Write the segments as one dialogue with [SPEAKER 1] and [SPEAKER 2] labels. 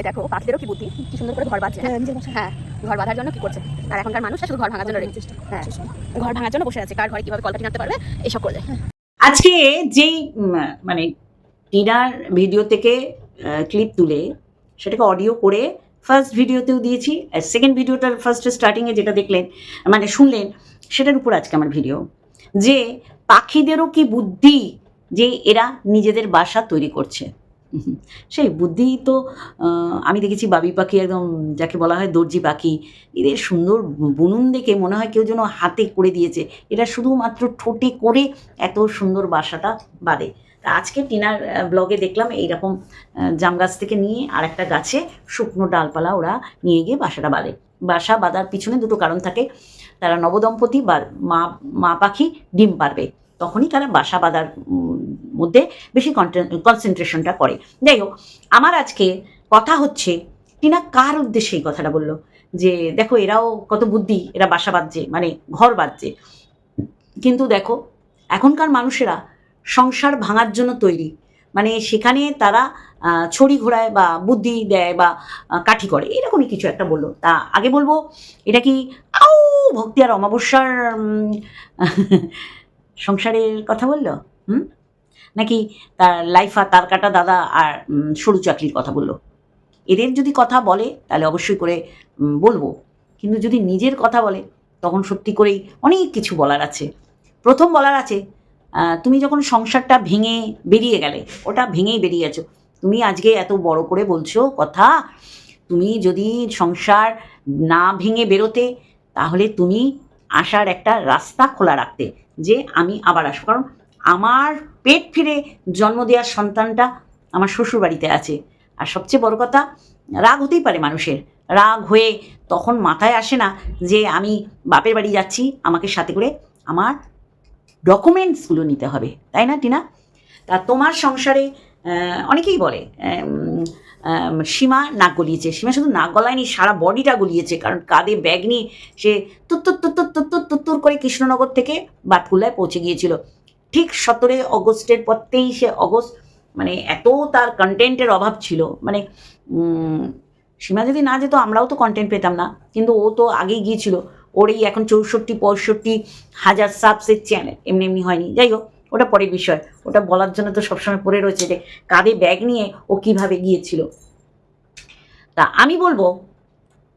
[SPEAKER 1] বাসায় দেখো পাখিদেরও কি বুদ্ধি? কি সুন্দর করে ঘর বাঁধছে।
[SPEAKER 2] হ্যাঁ।
[SPEAKER 1] হ্যাঁ ঘর বাঁধার জন্য কি করছে? আর এখনকার মানুষরা শুধু ঘর ভাঙার জন্য রেডি হ্যাঁ ঘর ভাঙার জন্য বসে আছে। কার ঘরে কীভাবে কলকাঠি নাড়তে পারবে এইসব করবে
[SPEAKER 3] আজকে যেই মানে টিনার ভিডিও থেকে ক্লিপ তুলে সেটাকে অডিও করে ফার্স্ট ভিডিওতেও দিয়েছি আর সেকেন্ড ভিডিওটার ফার্স্ট স্টার্টিংয়ে যেটা দেখলেন মানে শুনলেন সেটার উপর আজকে আমার ভিডিও যে পাখিদেরও কি বুদ্ধি যে এরা নিজেদের বাসা তৈরি করছে? সেই বুদ্ধি তো আমি দেখেছি বাবি পাখি একদম যাকে বলা হয় দর্জি পাখি। এদের সুন্দর বুনুন দেখে মনে হয় কেউ যেন হাতে করে দিয়েছে। এরা শুধুমাত্র ঠোঁটে করে এত সুন্দর বাসাটা বাঁধে তা আজকে টিনার ব্লগে দেখলাম এইরকম জাম গাছ থেকে নিয়ে আর একটা গাছে শুকনো ডালপালা ওরা নিয়ে গিয়ে বাসাটা বাঁধে। বাসা বাঁধার পিছনে দুটো কারণ থাকে। তারা নবদম্পতি বা মা মা পাখি ডিম পারবে। তখনই তারা বাসা বাঁধার মধ্যে বেশি কনসেন্ট্রেশনটা করে। যাই হোক, আমার আজকে কথা হচ্ছে টিনা কার উদ্দেশ্যে এই কথাটা বলল? যে দেখো, এরাও কত বুদ্ধি, এরা বাসা বাঁধছে মানে ঘর বাঁধছে। কিন্তু দেখো, এখনকার মানুষেরা সংসার ভাঙার জন্য তৈরি। মানে সেখানে তারা ছড়ি ঘোরায় বা বুদ্ধি দেয় বা কাঠি করে। এরকমই কিছু একটা বলল। তা আগে বলব, এটা কি, আউ, ভক্তি আর অমাবস্যার সংসারের কথা বলল? হুম? নাকি তার লাইফা তার কাটা দাদা আর সরু চাকরির কথা বলল? এদের যদি কথা বলে, তাহলে অবশ্যই করে বলব। কিন্তু যদি নিজের কথা বলে, তখন সত্যি করেই অনেক কিছু বলার আছে। প্রথম বলার আছে তুমি যখন সংসারটা ভেঙে বেরিয়ে গেলে, ওটা ভেঙেই বেরিয়ে গেছো তুমি আজকে এত বড় করে বলছো কথা, তুমি যদি সংসার না ভেঙে বেরোতে, তাহলে তুমি আসার একটা রাস্তা খোলা রাখতে, যে আমি আবার আসব। কারণ আমার পেট ফিরে জন্ম দেওয়ার সন্তানটা আমার শ্বশুর বাড়িতে আছে। আর সবচেয়ে বড় কথা, রাগ হতেই পারে মানুষের। রাগ হয়ে তখন মাথায় আসে না যে আমি বাপের বাড়ি যাচ্ছি, আমাকে সাথে করে আমার ডকুমেন্টসগুলো নিতে হবে। তাই না, টিনা? তা তোমার সংসারে অনেকেই বলে সীমা নাক গলিয়েছে। সীমা শুধু নাক গলায়নি, সারা বডিটা গলিয়েছে। কারণ কাঁধে ব্যাগ নিয়ে সে তুত্তুর তুত্তুর তুত্তুর তুত্তুর করে কৃষ্ণনগর থেকে বাটকুল্লায় পৌঁছে গিয়েছিল। ঠিক সতেরোই অগস্টের পর, তেইশে অগস্ট মানে এত তার কন্টেন্টের অভাব ছিল। মানে সীমা যদি না যেত, আমরাও তো কন্টেন্ট পেতাম না। কিন্তু ও তো আগেই গিয়েছিল। ওর এই এখন চৌষট্টি, পঁয়ষট্টি হাজার সাবসের চ্যানেল এমনি এমনি হয়নি। যাই হোক, ওটা পরের বিষয়। ওটা বলার জন্য তো সবসময় পড়ে রয়েছে যে, কাঁধে ব্যাগ নিয়ে ও কীভাবে গিয়েছিল। তা আমি বলব,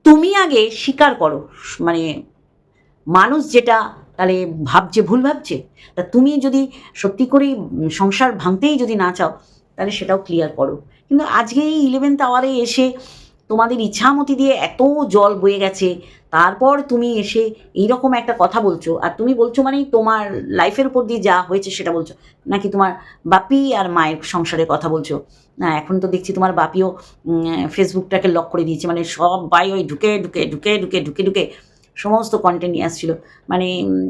[SPEAKER 3] তুমি আগে স্বীকার করো। মানে মানুষ যেটা তাহলে ভাবছে, ভুল ভাবছে? তা তুমি যদি সত্যি করেই সংসার ভাঙতেই যদি না চাও, তাহলে সেটাও ক্লিয়ার করো। কিন্তু আজকে এই ইলেভেন্থ আওয়ারে এসে তোমাদের ইচ্ছামতি দিয়ে এত জল বয়ে গেছে, তারপর তুমি এসে এইরকম একটা কথা বলছো, আর তুমি বলছো মানে তোমার লাইফের উপর দিয়ে যা হয়েছে সেটা বলছো, নাকি তোমার বাপি আর মায়ের সংসারের কথা বলছো? না, এখন তো দেখছি তোমার বাপিও ফেসবুকটাকে লক করে দিয়েছে মানে সব বাই ওই ঢুকে ঢুকে ঢুকে ঢুকে ঢুকে ঢুকে সমস্ত কন্টেন্ট নিয়ে আসছিল মানে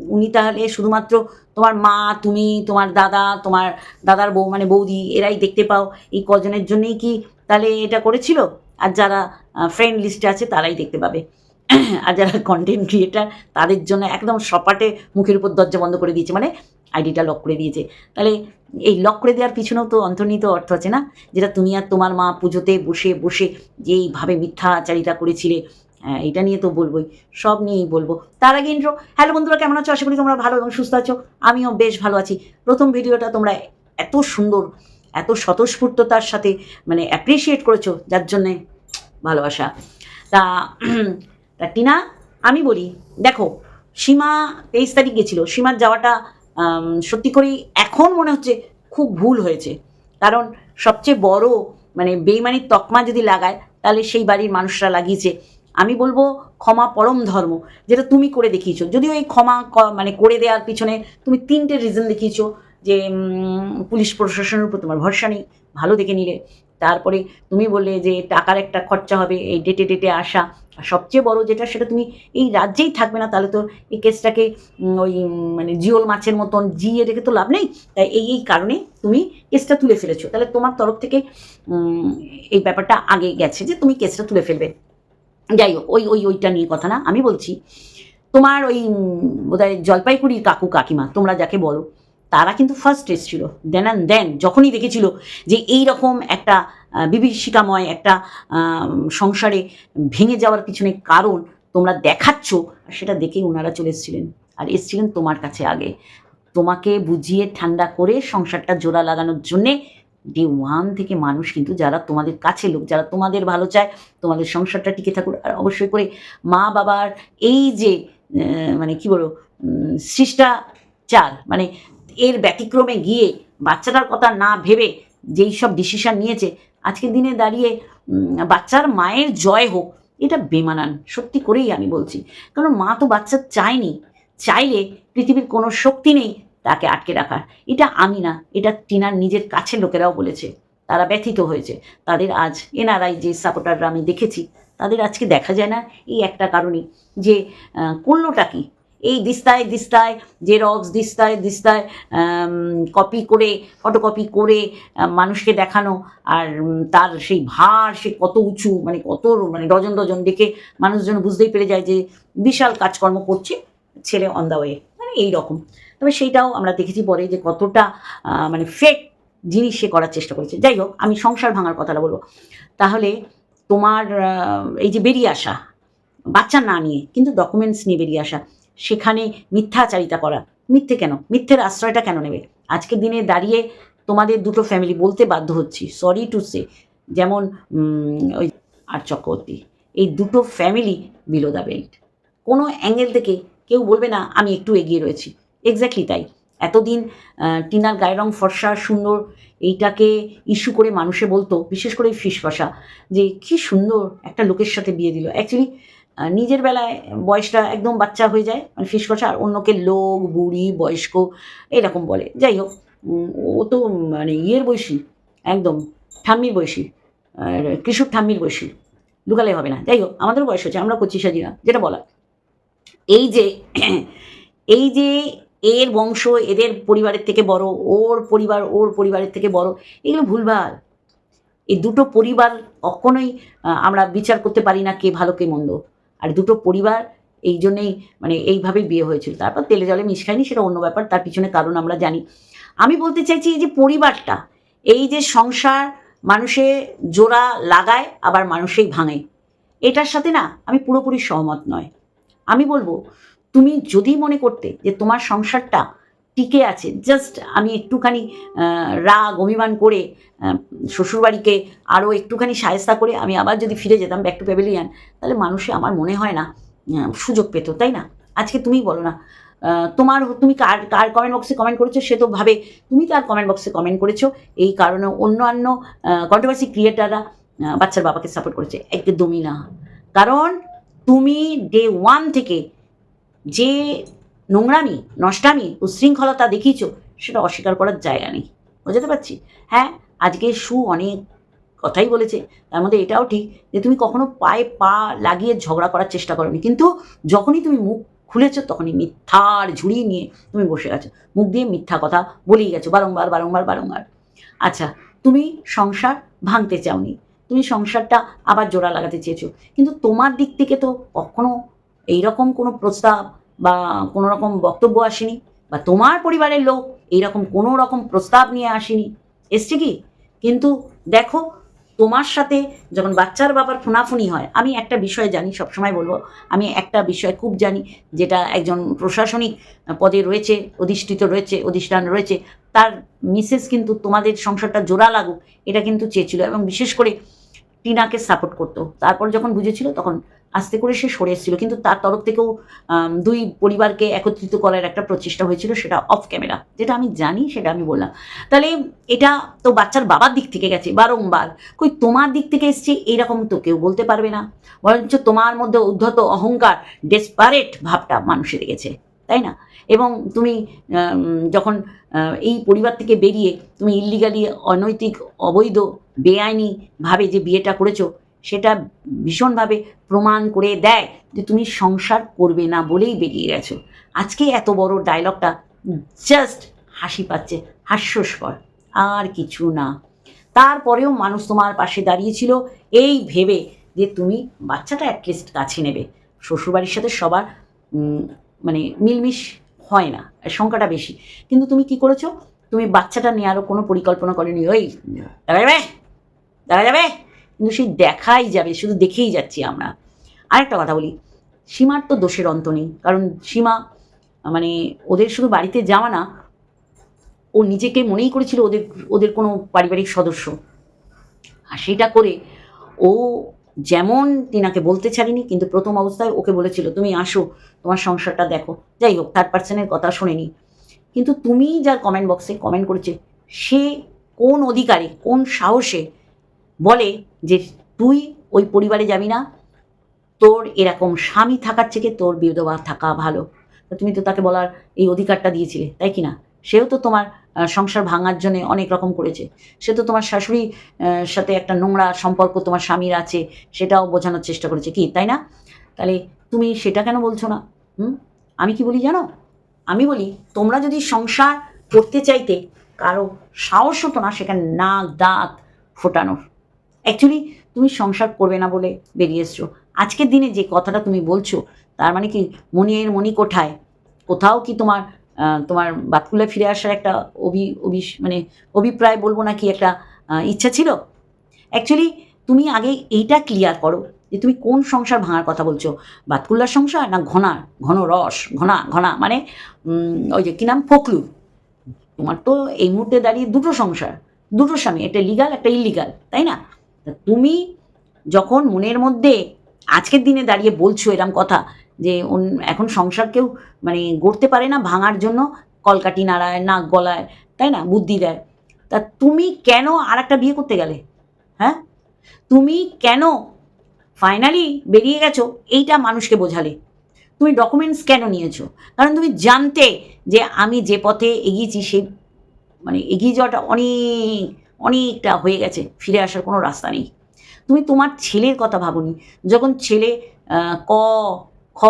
[SPEAKER 3] উনি তাহলে শুধুমাত্র তোমার মা, তুমি, তোমার দাদা, তোমার দাদার বউ মানে বৌদি, এরাই দেখতে পাও। এই কজনের জন্যেই কি তাহলে এটা করেছিল? আর যারা ফ্রেন্ড লিস্টে আছে তারাই দেখতে পাবে। আর যারা কন্টেন্ট ক্রিয়েটার তাদের জন্য একদম সপাটে মুখের উপর দরজা বন্ধ করে দিয়েছে। মানে আইডিটা লক করে দিয়েছে। তাহলে এই লক করে দেওয়ার পিছনেও তো অন্তর্নিহিত অর্থ আছে না? যেটা তুমি আর তোমার মা পুজোতে বসে বসে যে এইভাবে মিথ্যাচারিতা করেছিলে এটা নিয়ে তো বলবোই, সব নিয়েই বলব। তার আগে ইন্ট্রো হ্যালো বন্ধুরা, কেমন আছো? আশা করি তোমরা ভালো এবং সুস্থ আছো। আমিও বেশ ভালো আছি। প্রথম ভিডিওটা তোমরা এত সুন্দর, এত স্বতঃস্ফূর্ততার সাথে মানে অ্যাপ্রিসিয়েট করেছ, যার জন্যে ভালোবাসা। তা তা টিনা, আমি বলি, দেখো, সীমা তেইশ তারিখ গেছিল, সীমার যাওয়াটা সত্যি করেই এখন মনে হচ্ছে খুব ভুল হয়েছে। কারণ সবচেয়ে বড় মানে বেইমানির তকমা যদি লাগায়, তাহলে সেই বাড়ির মানুষরা লাগিয়েছে। আমি বলব ক্ষমা পরম ধর্ম, যেটা তুমি করে দেখিয়েছো। যদিও এই ক্ষমা মানে করে দেওয়ার পিছনে তুমি তিনটে রিজন দেখিয়েছো যে পুলিশ প্রশাসনের উপর তোমার ভরসা নেই, ভালো দেখে নিলে। তারপরে তুমি বললে যে, টাকার একটা খরচা হবে, এই ডেটে ডেটে আসা। আর সবচেয়ে বড় যেটা, সেটা তুমি এই রাজ্যেই থাকবে না, তাহলে তো এই কেসটাকে ওই মানে জিওল মাছের মতন জিয়ে রেখে তো লাভ নেই। তাই এই এই কারণে তুমি কেসটা তুলে ফেলেছো। তাহলে তোমার তরফ থেকে এই ব্যাপারটা আগে গেছে যে, তুমি কেসটা তুলে ফেলবে। যাই হোক ওই ওই, ওইটা নিয়ে কথা না। আমি বলছি, তোমার ওই বোধহয় জলপাইগুড়ির কাকু কাকিমা, তোমরা যাকে বলো, তারা কিন্তু ফার্স্ট এসেছিল। দেন অ্যান্ড দেন যখনই দেখেছিল যে এই রকম একটা বিভীষিকাময় একটা সংসারে ভেঙে যাওয়ার পিছনে কারণ তোমরা দেখাচ্ছ আর সেটা দেখেই ওনারা চলে এসেছিলেন। আর এসেছিলেন তোমার কাছে আগে। তোমাকে বুঝিয়ে ঠান্ডা করে সংসারটা জোড়া লাগানোর জন্যে ডে ওয়ান থেকে মানুষ কিন্তু যারা তোমাদের কাছে লোক, যারা তোমাদের ভালো চায়, তোমাদের সংসারটা টিকে থাকুক। আর অবশ্যই করে মা বাবার এই যে মানে কি বলো শিষ্টাচার মানে এর ব্যতিক্রমে গিয়ে বাচ্চাটার কথা না ভেবে যেই সব ডিসিশন নিয়েছে, আজকের দিনে দাঁড়িয়ে বাচ্চার মায়ের জয় হোক, এটা বেমানান। সত্যি করেই আমি বলছি। কারণ মা তো বাচ্চা চায়নি। চাইলে পৃথিবীর কোনো শক্তি নেই তাকে আটকে রাখার এটা আমি না, এটা টিনার নিজের কাছের লোকেরাও বলেছে। তারা ব্যথিত হয়েছে। তাদের আজ এনআরআই যে সাপোর্টাররা আমি দেখেছি, তাদের আজকে দেখা যায় না এই একটা কারণে যে করলোটা কি? এই দিস্তায় দিস্তায়, জেরক্স দিস্তায় দিস্তায় কপি করে ফটোকপি করে মানুষকে দেখানো আর তার সেই ভার সে কত উঁচু মানে কত মানে ডজন ডজন দেখে মানুষজন বুঝতেই পেরে যায় যে বিশাল কাজকর্ম করছে ছেলে অন দ্য ওয়ে মানে এই রকম তবে সেইটাও আমরা দেখেছি পরে যে কতটা মানে ফেক জিনিস সে করার চেষ্টা করেছে। যাই হোক, আমি সংসার ভাঙার কথাটা বলব। তাহলে তোমার এই যে বেরিয়ে আসা, বাচ্চা না নিয়ে কিন্তু ডকুমেন্টস নিয়ে বেরিয়ে আসা, সেখানে মিথ্যাচারিতা করা, মিথ্যে কেন? মিথ্যের আশ্রয়টা কেন নেবে? আজকের দিনে দাঁড়িয়ে তোমাদের দুটো ফ্যামিলি বলতে বাধ্য হচ্ছি। সরি টু সে যেমন ওই আর চক্রবর্তী, এই দুটো ফ্যামিলি বিলো দ্য বেল্ট কোনো অ্যাঙ্গেল থেকে কেউ বলবে না, আমি একটু এগিয়ে রয়েছি। এক্স্যাক্টলি তাই। এতদিন টিনার গায়ের রং ফর্সা, সুন্দর, এইটাকে ইস্যু করে মানুষে বলতো, বিশেষ করে ফিস ফসা যে কি সুন্দর একটা লোকের সাথে বিয়ে দিল। অ্যাকচুয়ালি নিজের বেলায় বয়সটা একদম বাচ্চা হয়ে যায় মানে ফিস ফসা আর অন্যকে লোক, বুড়ি, বয়স্ক, এরকম বলে। যাই হোক ও তো মানে ইয়ের বয়সী, একদম ঠাম্মির বয়সী কৃষক ঠাম্মির বয়সী, লুকালে হবে না। যাই হোক আমাদের বয়স হচ্ছে আমরা কচি সাজি না, যেটা বলা এই যে এই যে এর বংশ এদের পরিবারের থেকে বড়, ওর পরিবার ওর পরিবারের থেকে বড়, এগুলো ভুলভাল। এই দুটো পরিবার কখনোই আমরা বিচার করতে পারি না কে ভালো কে মন্দ। আর দুটো পরিবার এই জন্যেই মানে এইভাবেই বিয়ে হয়েছিল। তারপর তেলে জলে মিশ খায়নি, সেটা অন্য ব্যাপার, তার পিছনে কারণ আমরা জানি। আমি বলতে চাইছি এই যে পরিবারটা, এই যে সংসার মানুষে জোড়া লাগায়, আবার মানুষেই ভাঙে, এটার সাথে না আমি পুরোপুরি সহমত নয়। আমি বলব তুমি যদি মনে করতে যে তোমার সংসারটা টিকে আছে জাস্ট আমি একটুখানি রাগ, অভিমান করে শ্বশুরবাড়িকে আরও একটুখানি সায়স্তা করে আমি আবার যদি ফিরে যেতাম ব্যাক টু প্যাভিলিয়ান তাহলে মানুষে আমার মনে হয় না সুযোগ পেত, তাই না? আজকে তুমি বলো না। তোমার তুমি কার কার কমেন্ট বক্সে কমেন্ট করেছ? সে তো ভাবে তুমি তার কমেন্ট বক্সে কমেন্ট করেছ। এই কারণে অন্যান্য কন্ট্রোভার্সি ক্রিয়েটাররা বাচ্চার বাবাকে সাপোর্ট করেছে। একদমই না। কারণ তুমি ডে ওয়ান থেকে যে নোংরামি নষ্টামি উশৃঙ্খলতা দেখিয়েছো, সেটা অস্বীকার করার জায়গা নেই। বুঝতে পারছি? হ্যাঁ আজকে সু অনেক কথাই বলেছে, তার মধ্যে এটাও ঠিক যে তুমি কখনো পায়ে পা লাগিয়ে ঝগড়া করার চেষ্টা করোনি, কিন্তু যখনই তুমি মুখ খুলেছ, তখনই মিথ্যার ঝুড়ি নিয়ে তুমি বসে গেছো। মুখ দিয়ে মিথ্যা কথা বলেই গেছো, বারংবার বারংবার বারংবার। আচ্ছা তুমি সংসার ভাঙতে চাওনি, তুমি সংসারটা আবার জোড়া লাগাতে চেয়েছো, কিন্তু তোমার দিক থেকে তো কখনো এইরকম কোনো প্রস্তাব বা কোনো রকম বক্তব্য আসেনি বা তোমার পরিবারের লোক এইরকম কোনো রকম প্রস্তাব নিয়ে আসেনি। এসছে কি? কিন্তু দেখো, তোমার সাথে যখন বাচ্চার বাবার ফোনাফুনি হয়, আমি একটা বিষয় জানি, সবসময় বলব, আমি একটা বিষয় খুব জানি, যেটা একজন প্রশাসনিক পদে রয়েছে, অধিষ্ঠিত রয়েছে, অধিষ্ঠান রয়েছে, তার মিসেস কিন্তু তোমাদের সংসারটা জোড়া লাগুক, এটা কিন্তু চেয়েছিল এবং বিশেষ করে টিনাকে সাপোর্ট করতো। তারপর যখন বুঝেছিল, তখন আস্তে করে সে সরে এসেছিল। কিন্তু তার তরফ থেকেও দুই পরিবারকে একত্রিত করার একটা প্রচেষ্টা হয়েছিল, সেটা অফ ক্যামেরা যেটা আমি জানি, সেটা আমি বললাম। তাহলে এটা তো বাচ্চার বাবার দিক থেকে গেছে, বারংবার। কই তোমার দিক থেকে এসছে এইরকম তো কেউ বলতে পারবে না। বরঞ্চ তোমার মধ্যে উদ্ধত অহংকার ডেসপারেট ভাবটা মানুষে দেখেছে তাই না? এবং তুমি যখন এই পরিবার থেকে বেরিয়ে তুমি ইল্লিগালি অনৈতিক, অবৈধ, বেআইনিভাবে যে বিয়েটা করেছ সেটা ভীষণভাবে প্রমাণ করে দেয় যে তুমি সংসার করবে না বলেই বেরিয়ে গেছো। আজকে এত বড় ডায়লগটা জাস্ট হাসি পাচ্ছে, হাস্যস্কর, আর কিছু না। তারপরেও মানুষ তোমার পাশে দাঁড়িয়েছিল, এই ভেবে যে তুমি বাচ্চাটা অ্যাটলিস্ট কাছে নেবে। শ্বশুরবাড়ির সাথে সবার মানে মিলমিশ হয় না, সংখ্যাটা বেশি। কিন্তু তুমি কি করেছ? তুমি বাচ্চাটা নেওয়ারও কোনো পরিকল্পনা করেনি ওই এবার যাবে দেখা যাবে। কিন্তু সেই দেখাই যাবে, শুধু দেখেই যাচ্ছি আমরা। আরেকটা কথা বলি, সীমার তো দোষের অন্ত নেই, কারণ সীমা মানে ওদের শুধু বাড়িতে যাওয়া না, ও নিজেকে মনেই করেছিল ওদের ওদের কোনো পারিবারিক সদস্য। আর সেটা করে ও যেমন টিনাকে বলতে ছাড়িনি, কিন্তু প্রথম অবস্থায় ওকে বলেছিল, তুমি আসো, তোমার সংসারটা দেখো। যাই হোক থার্ড পার্সনের কথা শোনেনি। কিন্তু তুমি যার কমেন্ট বক্সে কমেন্ট করেছে, সে কোন অধিকারে, কোন সাহসে বলে যে তুই ওই পরিবারে যাবি না, তোর এরকম স্বামী থাকার থেকে তোর বিধবা থাকা ভালো। তুমি তো তাকে বলার এই অধিকারটা দিয়েছিলে, তাই কি না? সেও তো তোমার সংসার ভাঙার জন্য অনেক রকম করেছে। সে তো তোমার শাশুড়ি সাথে একটা নোংরা সম্পর্ক তোমার স্বামীর আছে, সেটাও বোঝানোর চেষ্টা করেছে। কি, তাই না? তাহলে তুমি সেটা কেন বলছো না? হুম? আমি কি বলি জানো? আমি বলি, তোমরা যদি সংসার করতে চাইতে, কারও সাহস হতো না সেখানে নাক দাঁত ফোটানোর। অ্যাকচুয়ালি তুমি সংসার করবে না বলে বেরিয়ে এসছো আজকের দিনে যে কথাটা তুমি বলছো, তার মানে কি মনিয়ের মণি কোঠায় কোথাও কি তোমার তোমার বাতকুলে ফিরে আসার একটা অভি অভি মানে অভিপ্রায় বলব না কি একটা ইচ্ছা ছিল? অ্যাকচুয়ালি তুমি আগে এইটা ক্লিয়ার করো যে তুমি কোন সংসার ভাঙার কথা বলছো? বাতকুল্লার সংসার না ঘনা ঘন রস, ঘনা ঘনা মানে ওই যে কী নাম? ফকলু। তোমার তো এই মুহূর্তে দাঁড়িয়ে দুটো সংসার, দুটো স্বামী, একটা লিগাল একটা ইলিগাল তাই না? তা তুমি যখন মনের মধ্যে আজকের দিনে দাঁড়িয়ে বলছো এরম কথা যে এখন সংসার কেউ মানে গড়তে পারে না ভাঙার জন্য কলকাটি নাড়ায়, নাক গলায়, তাই না? বুদ্ধি দেয়। তা তুমি কেন আর একটা বিয়ে করতে গেলে? হ্যাঁ? তুমি কেন ফাইনালি বেরিয়ে গেছো? এইটা মানুষকে বোঝালে। তুমি ডকুমেন্টস কেন নিয়েছো? কারণ তুমি জানতে যে আমি যে পথে এগিয়েছি সেই মানে এগিয়ে যাওয়াটা অনেক অনেকটা হয়ে গেছে, ফিরে আসার কোনো রাস্তা নেই। তুমি তোমার ছেলের কথা ভাবনি, যখন ছেলে ক, খ,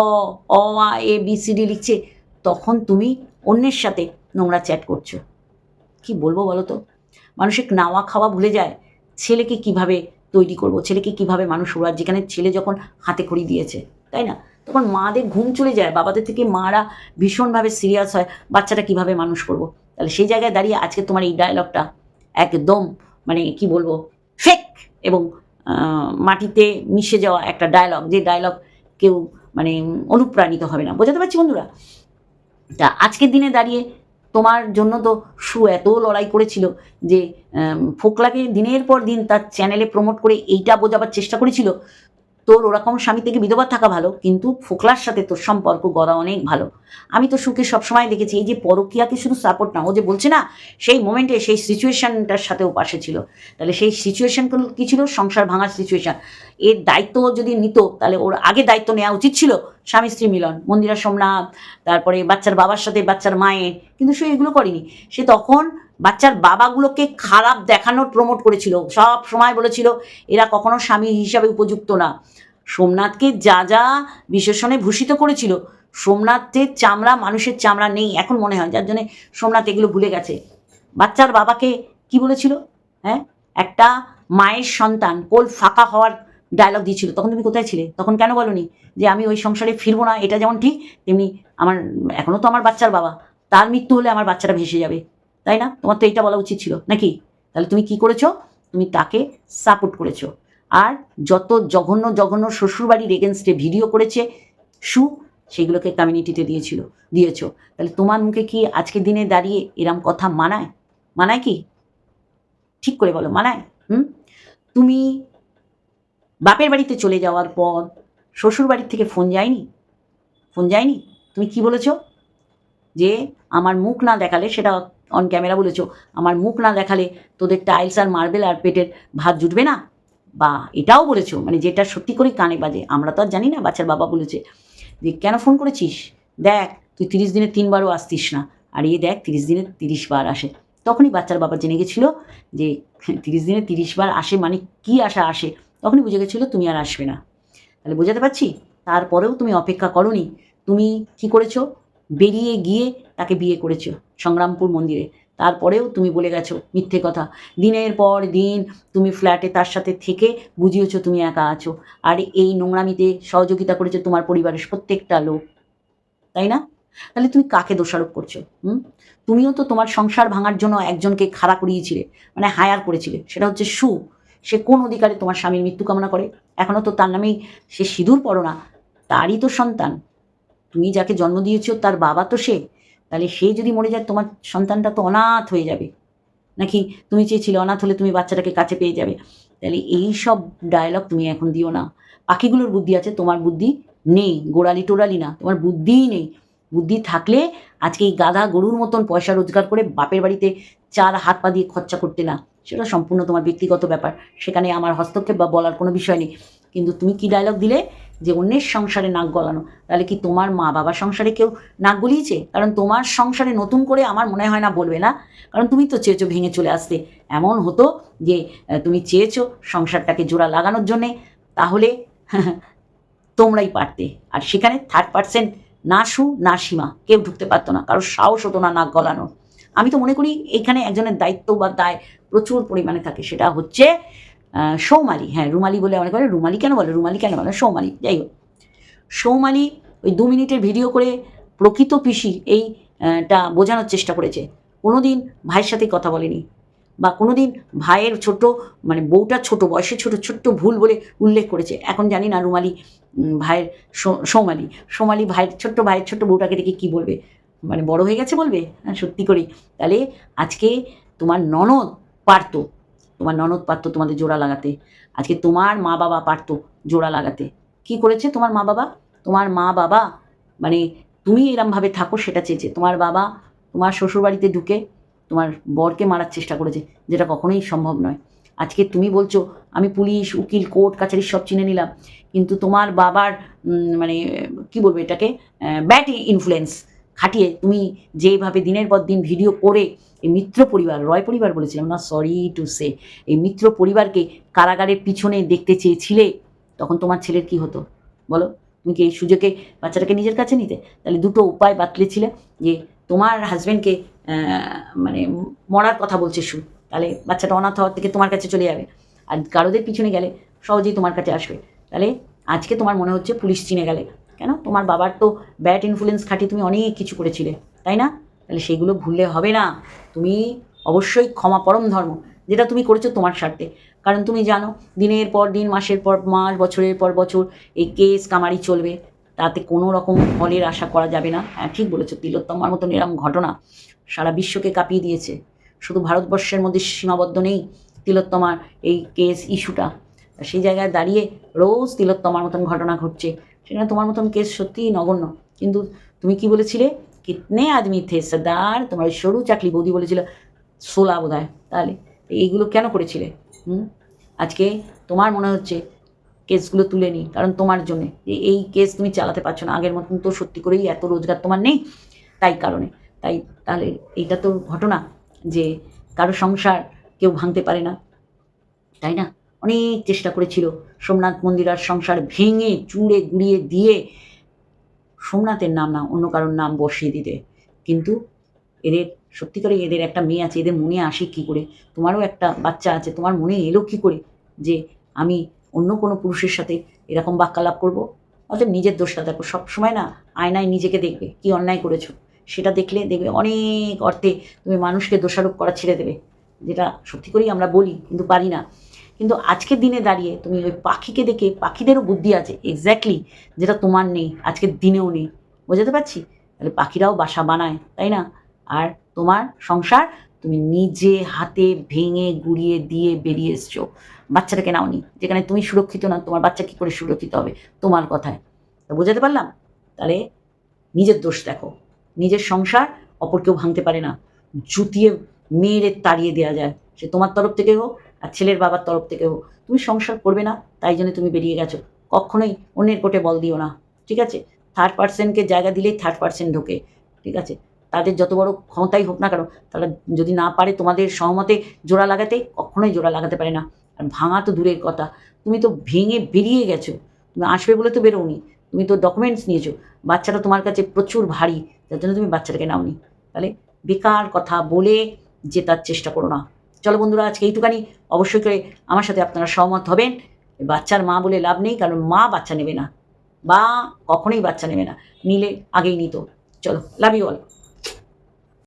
[SPEAKER 3] অ, আ, এ, বি, সি, ডি লিখছে, তখন তুমি অন্যের সাথে নোংরা চ্যাট করছ। কি বলব বলো তো? মানুষের নাওয়া খাওয়া ভুলে যায়, ছেলেকে কীভাবে তৈরি করব, ছেলেকে কীভাবে মানুষ ওড়ার, যেখানে ছেলে যখন হাতে খড়ি দিয়েছে, তাই না? তখন মাদের ঘুম চলে যায়, বাবাদের থেকে মারা ভীষণভাবে সিরিয়াস হয়, বাচ্চাটা কীভাবে মানুষ করব? তাহলে সেই জায়গায় দাঁড়িয়ে আজকে তোমার এই ডায়লগটা একদম মানে কি বলব ফেক এবং মাটিতে মিশে যাওয়া একটা ডায়লগ যে ডায়লগ কেউ মানে অনুপ্রাণিত হবে না। বোঝাতে পারছি বন্ধুরা? তা আজকের দিনে দাঁড়িয়ে তোমার জন্য তো সু এত লড়াই করেছিল যে ফোকলাকে দিনের পর দিন তার চ্যানেলে প্রমোট করে এইটা বোঝাবার চেষ্টা করেছিল। তোর ওরকম স্বামী থেকে বিধবা থাকা ভালো, কিন্তু ফোকলার সাথে তোর সম্পর্ক গড়া অনেক ভালো। আমি তো সুখে সবসময় দেখেছি, এই যে পরকিয়াকে শুধু সাপোর্ট না, ও যে বলছে না, সেই মোমেন্টে সেই সিচুয়েশনটার সাথেও পাশে ছিল। তাহলে সেই সিচুয়েশন কী ছিল? সংসার ভাঙার সিচুয়েশন এর দায়িত্ব যদি নিত, তাহলে ওর আগে দায়িত্ব নেওয়া উচিত ছিল স্বামী স্ত্রী মিলন, মন্দিরা সোমনাথ, তারপরে বাচ্চার বাবার সাথে, বাচ্চার মায়ের, কিন্তু সে এগুলো করেনি। সে তখন বাচ্চার বাবাগুলোকে খারাপ দেখানোর প্রমোট করেছিল। সব সময় বলেছিল, এরা কখনো স্বামী হিসাবে উপযুক্ত না। সোমনাথকে যা যা বিশেষণে ভূষিত করেছিল সোমনাথের চামড়া, মানুষের চামড়া নেই এখন মনে হয়। যার জন্য সোমনাথ এগুলো ভুলে গেছে। বাচ্চার বাবাকে কি বলেছিল? হ্যাঁ? একটা মায়ের সন্তান, কোল ফাঁকা হওয়ার ডায়লগ দিয়েছিল। তখন তুমি কোথায় ছিলে? তখন কেন বলনি যে আমি ওই সংসারে ফিরবো না? এটা যেমন ঠিক, তেমনি আমার এখনও তো আমার বাচ্চার বাবা। তার মৃত্যু হলে আমার বাচ্চাটা ভেসে যাবে। তাই না? তোমার তো এইটা বলা উচিত ছিল। নাকি? তাহলে তুমি কি করেছ? তুমি তাকে সাপোর্ট করেছ। আর যত জঘন্য জঘন্য শ্বশুরবাড়ির এগেনস্টে ভিডিও করেছে, সু, সেগুলোকে কমিউনিটিতে দিয়েছিল, দিয়েছ। তাহলে তোমার মুখে কি আজকের দিনে দাঁড়িয়ে এরম কথা মানায়? মানায় কি? ঠিক করে বলো, মানায়? হুম? তুমি বাপের বাড়িতে চলে যাওয়ার পর শ্বশুর বাড়ির থেকে ফোন যায়নি? ফোন যায়নি? তুমি কি বলেছ? যে আমার মুখ না দেখালে সেটা অন ক্যামেরা বলেছ, আমার মুখ না দেখালে তোদের টাইলস আর মার্বেল আর পেটের ভাত জুটবে না? বা এটাও বলেছ মানে যেটা সত্যি করে কানে বাজে, আমরা তো আর জানি না, বাচ্চার বাবা বলেছে। যে কেন ফোন করেছিস? দেখ, তুই তিরিশ দিনে তিনবারও আসতিস না। আর এ দেখ, তিরিশ দিনে তিরিশ বার আসে। তখনই বাচ্চার বাবা জেনে গেছিল যে তিরিশ দিনে তিরিশ বার আসে মানে কি আশা আসে? তখনই বুঝে গেছিল তুমি আর আসবে না। তাহলে বোঝাতে পারছি? তারপরেও তুমি অপেক্ষা করনি। তুমি কি করেছ? বেরিয়ে গিয়ে তাকে বিয়ে করেছ। সংগ্রামপুর মন্দিরে। তারপরেও তুমি বলে গেছো মিথ্যে কথা। দিনের পর দিন তুমি ফ্ল্যাটে তার সাথে থেকে বুঝিয়েছো তুমি একা আছো। আর এই নোংরামিতে সহযোগিতা করেছ তোমার পরিবারের প্রত্যেকটা লোক। তাই না? তাহলে তুমি কাকে দোষারোপ করছ, হুম? তুমিও তো তোমার সংসার ভাঙার জন্য একজনকে খাড়া করিয়েছিলে মানে হায়ার করেছিলে। সেটা হচ্ছে সু। সে কোন অধিকারে তোমার স্বামীর মৃত্যু কামনা করে? এখনও তো তার নামেই সে সিঁদুর পড়ো না। তারই তো সন্তান। তুমি যাকে জন্ম দিয়েছ, তার বাবা তো সে। তাহলে সে যদি মরে যায়, তোমার সন্তানটা তো অনাথ হয়ে যাবে। নাকি তুমি চেয়েছিলে অনাথ হলে তুমি বাচ্চাটাকে কাছে পেয়ে যাবে? তাহলে এই সব ডায়লগ তুমি এখন দিও না। পাখিগুলোর বুদ্ধি আছে, তোমার বুদ্ধি নেই, গোড়ালি টোড়ালি না, তোমার বুদ্ধিই নেই। বুদ্ধি থাকলে আজকে এই গাধা গরুর মতন পয়সা রোজগার করে বাপের বাড়িতে চার হাত পা দিয়ে খরচা করতে না, সেটা সম্পূর্ণ তোমার ব্যক্তিগত ব্যাপার। সেখানে আমার হস্তক্ষেপ বা বলার কোনো বিষয় নেই। কিন্তু তুমি কি ডায়লগ দিলে? যে অন্যের সংসারে নাক গলানো, তাহলে কি তোমার মা বাবা সংসারে কেউ নাক গলিয়েছে? কারণ তোমার সংসারে নতুন করে আমার মনে হয় না বলবে না। কারণ তুমি তো চেয়েছো ভেঙে চলে আসতে। এমন হতো যে তুমি চেয়েছো সংসারটাকে জোড়া লাগানোর জন্যে, তাহলে তোমরাই পারতে। আর সেখানে থার্ড পার্সেন্ট না সু, না সীমা, কেউ ঢুকতে পারতো না। কারোর সাহস হতো না নাক গলানো আমি তো মনে করি এখানে একজনের দায়িত্ব বা দায় প্রচুর পরিমাণে থাকে। সেটা হচ্ছে সৌমালি হ্যাঁ রুমালি বলে অনেক বলে, রুমালি কেন বলে, রুমালি কেন বলে, সৌমালি, যাই হোক। সৌমালি ওই দু মিনিটের ভিডিও করে প্রকৃত পিসি এইটা বোঝানোর চেষ্টা করেছে। কোনোদিন ভাইয়ের সাথে কথা বলেনি বা কোনোদিন ভাইয়ের ছোট মানে বউটা ছোট বয়সে ছোট, ছোট্ট ভুল বলে উল্লেখ করেছে। এখন জানি না রুমালি ভাইয়ের সৌমালি সৌমালি ভাইয়ের ছোট্ট ভাইয়ের ছোট্ট বউটাকে দেখে কী বলবে? মানে বড় হয়ে গেছে বলবে? হ্যাঁ সত্যি করেই। তাহলে আজকে তোমার ননদ পারতো তোমার ননদ পারতো তোমাদের জোড়া লাগাতে। আজকে তোমার মা বাবা পারতো জোড়া লাগাতে। কি করেছে তোমার মা বাবা? তোমার মা বাবা মানে তুমি এরমভাবে থাকো সেটা চেয়েছে। তোমার বাবা তোমার শ্বশুরবাড়িতে ঢুকে তোমার বরকে মারার চেষ্টা করেছে, যেটা কখনোই সম্ভব নয়। আজকে তুমি বলছো, আমি পুলিশ, উকিল, কোর্ট কাছারি সব চিনে নিলাম। কিন্তু তোমার বাবার মানে কি বলব এটাকে ব্যাড ইনফ্লুয়েন্স খাটিয়ে তুমি যেভাবে দিনের পর দিন ভিডিও করে এই মিত্র পরিবার, রয় পরিবার বলেছিলাম না সরি টু সে এই মিত্র পরিবারকে কারাগারের পিছনে দেখতে চেয়েছিলে, তখন তোমার ছেলের কি হতো? বলো, তুমি কি এই সুযোগে বাচ্চাটাকে নিজের কাছে নিতে? তাহলে দুটো উপায় বাতলেছিলে যে তোমার হাজব্যান্ডকে মানে মরার কথা বলছে সু, তাহলে বাচ্চাটা অনাথ হওয়ার থেকে তোমার কাছে চলে যাবে। আর গারদের পিছনে গেলে সহজেই তোমার কাছে আসবে। তাহলে আজকে তোমার মনে হচ্ছে পুলিশ চিনে গেলে। কেন? তোমার বাবার তো ব্যাড ইনফ্লুয়েন্স খাটিয়ে তুমি অনেক কিছু করেছিলে, তাই না? তাহলে সেগুলো ভুললে হবে না। তুমি অবশ্যই ক্ষমা পরম ধর্ম, যেটা তুমি করেছ তোমার স্বার্থে। কারণ তুমি জানো, দিনের পর দিন, মাসের পর মাস, বছরের পর বছর এই কেস কামারি চলবে। তাতে কোনো রকম ফলের আশা করা যাবে না। হ্যাঁ ঠিক বলেছ, তিলোত্তমার মতন এরম ঘটনা সারা বিশ্বকে কাঁপিয়ে দিয়েছে। শুধু ভারতবর্ষের মধ্যে সীমাবদ্ধ নেই তিলোত্তমার এই কেস ইস্যুটা। সেই জায়গায় দাঁড়িয়ে রোজ তিলোত্তমার মতন ঘটনা ঘটছে। সেখানে তোমার মতন কেস সত্যিই নগণ্য। কিন্তু তুমি কি বলেছিলে? কিতনে আদমি থে সর্দার তোমার সরু চাকলি বৌদি বলেছিল, সোলা বোধ হয় তাহলে এইগুলো কেন করেছিলে? হুম? আজকে তোমার মনে হচ্ছে কেসগুলো তুলে নিই, কারণ তোমার জন্যে। যে এই কেস তুমি চালাতে পারছ না। আগের মতন তো সত্যি করেই এত রোজগার তোমার নেই তাই কারণে। তাই তাহলে এইটা তো ঘটনা যে কারও সংসার কেউ ভাঙতে পারে না। তাই না? অনেক চেষ্টা করেছিল সোমনাথ মন্দির আর সংসার ভেঙে, চুড়ে, গুড়িয়ে দিয়ে সোমনাথের নাম না, অন্য কারোর নাম বসিয়ে দিতে। কিন্তু এদের সত্যি সত্যিকারে এদের একটা মেয়ে আছে, এদের মনে আসে কী করে? তোমারও একটা বাচ্চা আছে, তোমার মনে এলো কী করে যে আমি অন্য কোনো পুরুষের সাথে এরকম বাক্যালাপ করব? অতএব নিজের দোষটা দেখো, সবসময় না আয়নায় নিজেকে দেখবে, কি অন্যায় করেছ? সেটা দেখলে দেখবে অনেক অর্থে তুমি মানুষকে দোষারোপ করা ছেড়ে দেবে, যেটা সত্যি করেই আমরা বলি, কিন্তু পারি না। কিন্তু আজকের দিনে দাঁড়িয়ে তুমি ওই পাখিকে দেখে, পাখিদেরও বুদ্ধি আছে এক্স্যাক্টলি যেটা তোমার নেই, আজকের দিনেও নেই। বোঝাতে পারছি? তাহলে পাখিরাও বাসা বানায়, তাই না? আর তোমার সংসার তুমি নিজে হাতে ভেঙে, গুড়িয়ে দিয়ে বেরিয়ে এসছো। বাচ্চাটাকে নাওনি, যেখানে তুমি সুরক্ষিত না, তোমার বাচ্চা কী করে সুরক্ষিত হবে? তোমার কথায়। তা বোঝাতে পারলাম? তাহলে নিজের দোষ দেখো। নিজের সংসার অপর কেউ ভাঙতে পারে না। জুতিয়ে মেয়েরে তাড়িয়ে দেওয়া যায়। সে তোমার তরফ থেকে হোক আর ছেলের বাবার তরফ থেকে হোক তুমি সংসার করবে না, তাই জন্য তুমি বেরিয়ে গেছো। কখনোই অন্যের কোটে বল দিও না, ঠিক আছে? থার্ড পার্সেন্টকে জায়গা দিলেই থার্ড পার্সেন্ট ঢোকে, ঠিক আছে? তাদের যত বড় ক্ষমতাই হোক না কেন, তারা যদি না পারে তোমাদের সহমতে জোড়া লাগাতে, কখনোই জোড়া লাগাতে পারে না। আর ভাঙা তো দূরের কথা, তুমি তো ভেঙে বেরিয়ে গেছো। তুমি আসবে বলে তো বেরোনি তুমি তো ডকুমেন্টস নিয়েছো। বাচ্চাটা তোমার কাছে প্রচুর ভারী যার জন্য তুমি বাচ্চাটাকে নাওনি। তাহলে বেকার কথা বলে জেতার চেষ্টা করো না। চলো বন্ধুরা, আজকে এইটুকানি। অবশ্যই করে আমার সাথে আপনারা সহমত হবেন। বাচ্চার মা বলে লাভ নেই, কারণ মা বাচ্চা নেবে না, বা কখনোই বাচ্চা নেবে না। নিলে আগেই নিত। চলো লাভ ইউ অল